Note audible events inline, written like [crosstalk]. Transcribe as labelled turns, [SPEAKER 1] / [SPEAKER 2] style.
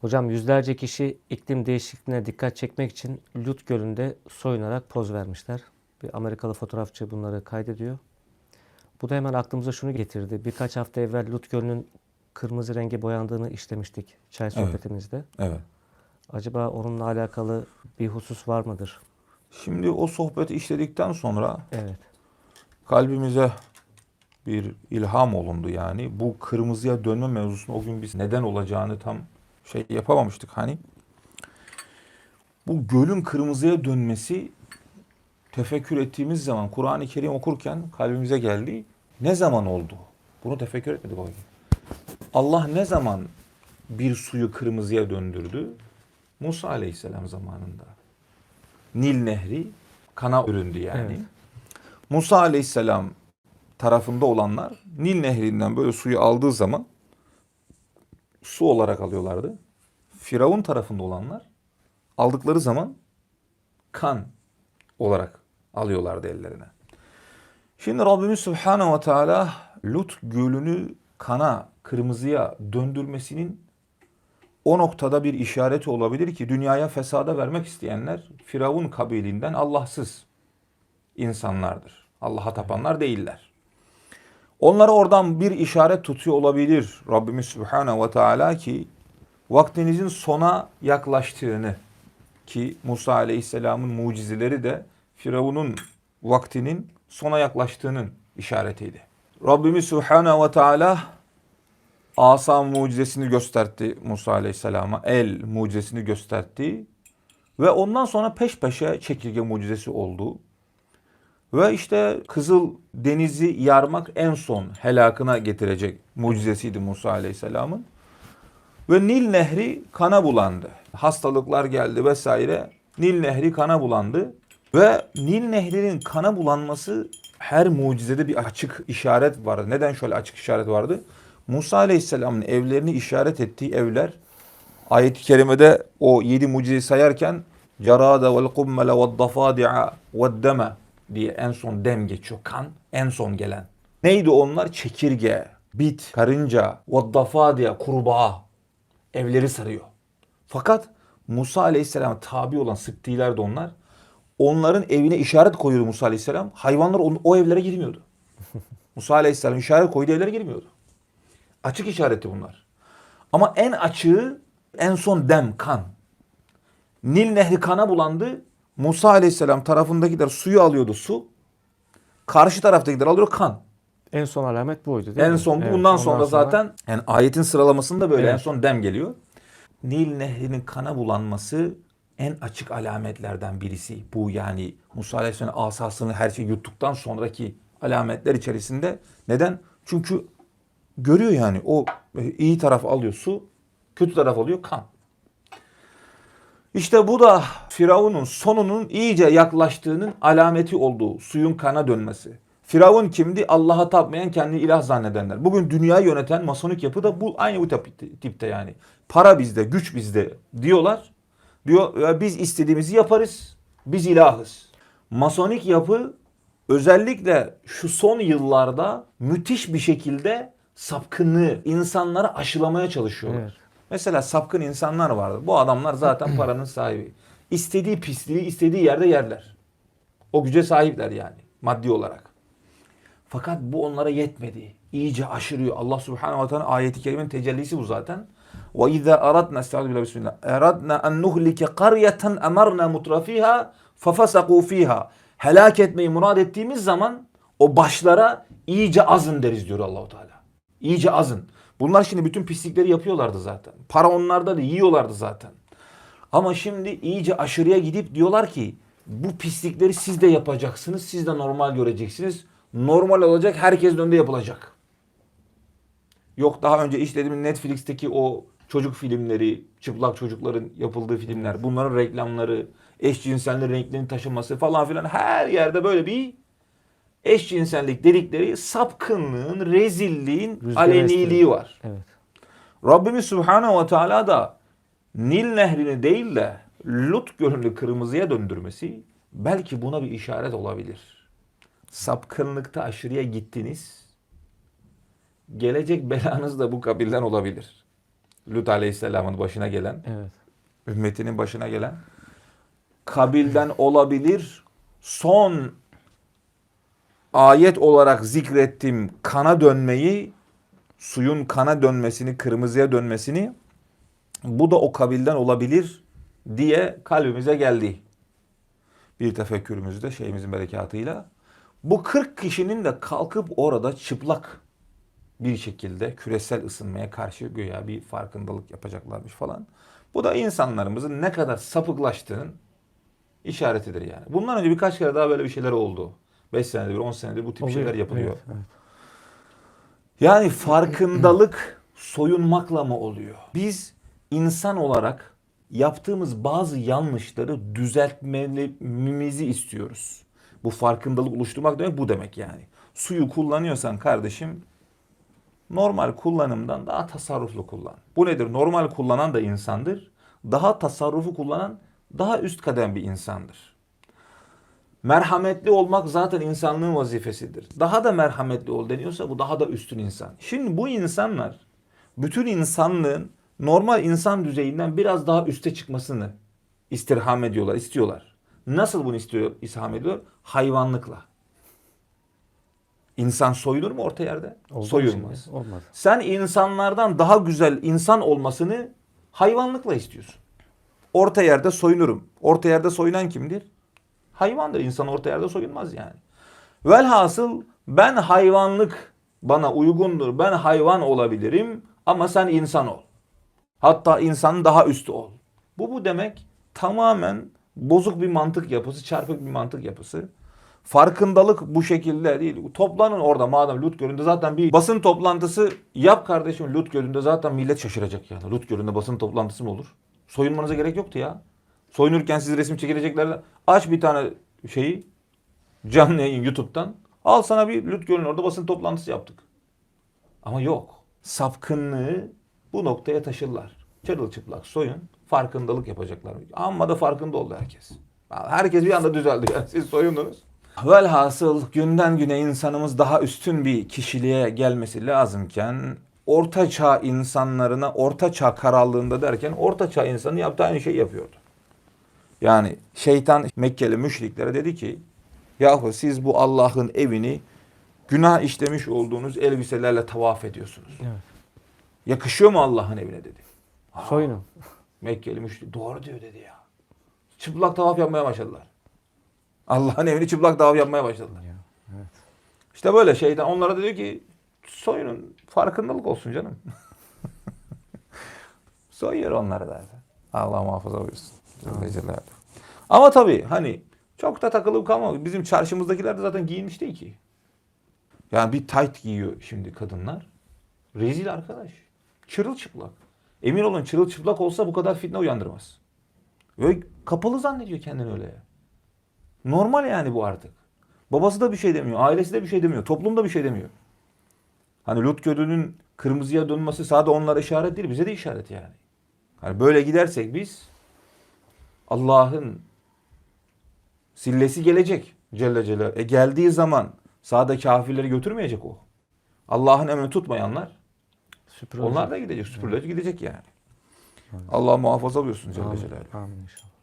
[SPEAKER 1] Hocam yüzlerce kişi iklim değişikliğine dikkat çekmek için Lut Gölü'nde soyunarak poz vermişler. Bir Amerikalı fotoğrafçı bunları kaydediyor. Bu da hemen aklımıza şunu getirdi. Birkaç hafta evvel Lut Gölü'nün kırmızı renge boyandığını işlemiştik çay
[SPEAKER 2] Evet.
[SPEAKER 1] sohbetimizde.
[SPEAKER 2] Evet.
[SPEAKER 1] Acaba onunla alakalı bir husus var mıdır?
[SPEAKER 2] Şimdi o sohbeti işledikten sonra
[SPEAKER 1] Evet.
[SPEAKER 2] kalbimize bir ilham olundu yani. Bu kırmızıya dönme mevzusunu o gün biz neden olacağını tam şey yapamamıştık hani. Bu gölün kırmızıya dönmesi tefekkür ettiğimiz zaman Kur'an-ı Kerim okurken kalbimize geldi. Ne zaman oldu? Bunu tefekkür etmedik o gün. Allah ne zaman bir suyu kırmızıya döndürdü? Musa Aleyhisselam zamanında. Nil Nehri kana büründü yani.
[SPEAKER 1] Evet.
[SPEAKER 2] Musa Aleyhisselam tarafında olanlar Nil Nehri'nden böyle suyu aldığı zaman su olarak alıyorlardı. Firavun tarafında olanlar aldıkları zaman kan olarak alıyorlardı ellerine. Şimdi Rabbimiz Subhanahu ve Teala Lut gölünü kana, kırmızıya döndürmesinin o noktada bir işareti olabilir ki dünyaya fesada vermek isteyenler Firavun kabilinden Allahsız insanlardır. Allah'a tapanlar değiller. Onlara oradan bir işaret tutuyor olabilir Rabbimiz Subhanahu ve Teala ki vaktinizin sona yaklaştığını ki Musa Aleyhisselam'ın mucizeleri de Firavun'un vaktinin sona yaklaştığının işaretiydi. Rabbimiz Subhanahu ve Teala asa mucizesini gösterdi Musa Aleyhisselam'a. El mucizesini gösterdi. Ve ondan sonra peş peşe çekirge mucizesi oldu. Ve işte Kızıl Denizi yarmak en son helakına getirecek mucizesiydi Musa Aleyhisselam'ın. Ve Nil Nehri kana bulandı. Hastalıklar geldi vesaire. Nil Nehri kana bulandı. Ve Nil Nehri'nin kana bulanması her mucizede bir açık işaret vardı. Neden şöyle açık işaret vardı? Musa Aleyhisselam'ın evlerini işaret ettiği evler ayet-i kerimede o yedi mucizeyi sayarken carada vel kummele ve dafadi'a ve deme diye en son dem geçiyor. Kan en son gelen. Neydi onlar? Çekirge, bit, karınca, ve dafadi'a, kurbağa evleri sarıyor. Fakat Musa Aleyhisselam'a tabi olan sıktiler de onlar. Onların evine işaret koyuyordu Musa Aleyhisselam. Hayvanlar o, o evlere girmiyordu. [laughs] Musa Aleyhisselam işaret koyduğu evlere girmiyordu. Açık işareti bunlar. Ama en açığı en son dem, kan. Nil nehri kana bulandı. Musa Aleyhisselam tarafındakiler suyu alıyordu su. Karşı taraftakiler alıyor kan.
[SPEAKER 1] En son alamet buydu değil
[SPEAKER 2] En
[SPEAKER 1] mi?
[SPEAKER 2] son bu.
[SPEAKER 1] Evet,
[SPEAKER 2] bundan sonra zaten yani ayetin sıralamasında böyle
[SPEAKER 1] Evet.
[SPEAKER 2] en son dem geliyor. Nil nehrinin kana bulanması en açık alametlerden birisi. Bu yani Musa Aleyhisselam asasını her şeyi yuttuktan sonraki alametler içerisinde. Neden? Çünkü görüyor yani o e, iyi taraf alıyor su, kötü taraf alıyor kan. İşte bu da Firavun'un sonunun iyice yaklaştığının alameti olduğu suyun kana dönmesi. Firavun kimdi? Allah'a tapmayan kendini ilah zannedenler. Bugün dünyayı yöneten masonik yapı da bu aynı bu tip- tipte yani. Para bizde, güç bizde diyorlar. Diyor "Ya biz istediğimizi yaparız. Biz ilahız. Masonik yapı özellikle şu son yıllarda müthiş bir şekilde sapkınlığı insanlara aşılamaya çalışıyorlar.
[SPEAKER 1] Evet.
[SPEAKER 2] Mesela sapkın insanlar vardı. Bu adamlar zaten [clears throat] paranın sahibi. İstediği pisliği istediği yerde yerler. O güce sahipler yani maddi olarak. Fakat bu onlara yetmedi. İyice aşırıyor. Allah Subhanahu ve Teala ayeti kerimenin tecellisi bu zaten. Ve izâ aradna estaizu bismillah. Aradna en nuhlike qaryeten emarna mutrafiha fefasakû fiha. Helak etmeyi murad ettiğimiz zaman o başlara iyice azın deriz diyor Allahu Teala. İyice azın. Bunlar şimdi bütün pislikleri yapıyorlardı zaten. Para onlarda da yiyorlardı zaten. Ama şimdi iyice aşırıya gidip diyorlar ki bu pislikleri siz de yapacaksınız. Siz de normal göreceksiniz. Normal olacak. Herkesin önünde yapılacak. Yok daha önce işlediğimiz Netflix'teki o çocuk filmleri, çıplak çocukların yapıldığı filmler, bunların reklamları, eşcinsellerin renklerinin taşınması falan filan her yerde böyle bir eşcinsellik dedikleri sapkınlığın, rezilliğin
[SPEAKER 1] Rüzgar
[SPEAKER 2] aleniliği var.
[SPEAKER 1] Evet.
[SPEAKER 2] Rabbimiz Subhanahu ve Teala da Nil nehrini değil de Lut gölünü kırmızıya döndürmesi belki buna bir işaret olabilir. Sapkınlıkta aşırıya gittiniz. Gelecek belanız da bu kabilden olabilir. Lut Aleyhisselam'ın başına gelen,
[SPEAKER 1] Evet.
[SPEAKER 2] ümmetinin başına gelen kabilden olabilir. Son ayet olarak zikrettiğim kana dönmeyi, suyun kana dönmesini, kırmızıya dönmesini bu da o kabilden olabilir diye kalbimize geldi. Bir tefekkürümüzde şeyimizin berekatıyla. Bu 40 kişinin de kalkıp orada çıplak bir şekilde küresel ısınmaya karşı güya bir farkındalık yapacaklarmış falan. Bu da insanlarımızın ne kadar sapıklaştığının işaretidir yani. Bundan önce birkaç kere daha böyle bir şeyler oldu. 5 senedir, 10 senedir bu tip
[SPEAKER 1] Oluyor.
[SPEAKER 2] şeyler yapılıyor.
[SPEAKER 1] Evet, evet.
[SPEAKER 2] Yani farkındalık soyunmakla mı oluyor? Biz insan olarak yaptığımız bazı yanlışları düzeltmemizi istiyoruz. Bu farkındalık oluşturmak demek bu demek yani. Suyu kullanıyorsan kardeşim normal kullanımdan daha tasarruflu kullan. Bu nedir? Normal kullanan da insandır. Daha tasarrufu kullanan daha üst kadem bir insandır. Merhametli olmak zaten insanlığın vazifesidir. Daha da merhametli ol deniyorsa bu daha da üstün insan. Şimdi bu insanlar bütün insanlığın normal insan düzeyinden biraz daha üste çıkmasını istirham ediyorlar, istiyorlar. Nasıl bunu istiyor, istirham ediyor? Hayvanlıkla. İnsan soyulur mu orta yerde?
[SPEAKER 1] Mu
[SPEAKER 2] Soyulmaz.
[SPEAKER 1] şimdi? Olmadı.
[SPEAKER 2] Sen insanlardan daha güzel insan olmasını hayvanlıkla istiyorsun. Orta yerde soyunurum. Orta yerde soyunan kimdir? Hayvandır. İnsan orta yerde soyunmaz yani. Velhasıl ben hayvanlık bana uygundur. Ben hayvan olabilirim ama sen insan ol. Hatta insanın daha üstü ol. Bu bu demek tamamen bozuk bir mantık yapısı, çarpık bir mantık yapısı. Farkındalık bu şekilde değil. Toplanın orada madem Lut Gölü'nde zaten bir basın toplantısı yap kardeşim Lut Gölü'nde zaten millet şaşıracak yani. Lut Gölü'nde basın toplantısı mı olur? Soyunmanıza gerek yoktu ya. Soyunurken siz resim çekileceklerle aç bir tane şeyi canlı yayın YouTube'dan. Al sana bir Lut Gölü'nün orada basın toplantısı yaptık. Ama yok. Sapkınlığı bu noktaya taşırlar. Çırılçıplak soyun, farkındalık yapacaklar. Amma da farkında oldu herkes. Herkes bir anda düzeldi. [laughs] Yani siz soyundunuz. Velhasıl günden güne insanımız daha üstün bir kişiliğe gelmesi lazımken orta çağ insanlarına orta çağ kararlığında derken orta çağ insanı yaptığı aynı şeyi yapıyordu. Yani şeytan Mekkeli müşriklere dedi ki yahu siz bu Allah'ın evini günah işlemiş olduğunuz elbiselerle tavaf ediyorsunuz.
[SPEAKER 1] Evet.
[SPEAKER 2] Yakışıyor mu Allah'ın evine dedi.
[SPEAKER 1] Soyunun.
[SPEAKER 2] Mekkeli müşrik doğru diyor dedi ya. Çıplak tavaf yapmaya başladılar. Allah'ın evini çıplak tavaf yapmaya başladılar.
[SPEAKER 1] Ya, evet.
[SPEAKER 2] İşte böyle şeytan onlara diyor ki soyunun farkındalık olsun canım. [laughs] Soyuyor onları da. Allah muhafaza buyursun. Celaluhu. Ama tabii hani çok da takılıp kalma. Bizim çarşımızdakiler de zaten giyinmiş değil ki. Yani bir tight giyiyor şimdi kadınlar. Rezil arkadaş. Çırılçıplak. Emin olun çırılçıplak olsa bu kadar fitne uyandırmaz. Ve kapalı zannediyor kendini öyle. Normal yani bu artık. Babası da bir şey demiyor, ailesi de bir şey demiyor, toplum da bir şey demiyor. Hani Lut Gölü'nün kırmızıya dönmesi sadece onlara işaret değil, bize de işaret yani. Hani böyle gidersek biz Allah'ın sillesi gelecek Celle Celaluhu. E geldiği zaman sağda kafirleri götürmeyecek o. Allah'ın emrini tutmayanlar
[SPEAKER 1] Süpür
[SPEAKER 2] onlar da gidecek, süpürülecek gidecek yani. Allah muhafaza buyursun Celle. Celaluhu.
[SPEAKER 1] Amin inşallah.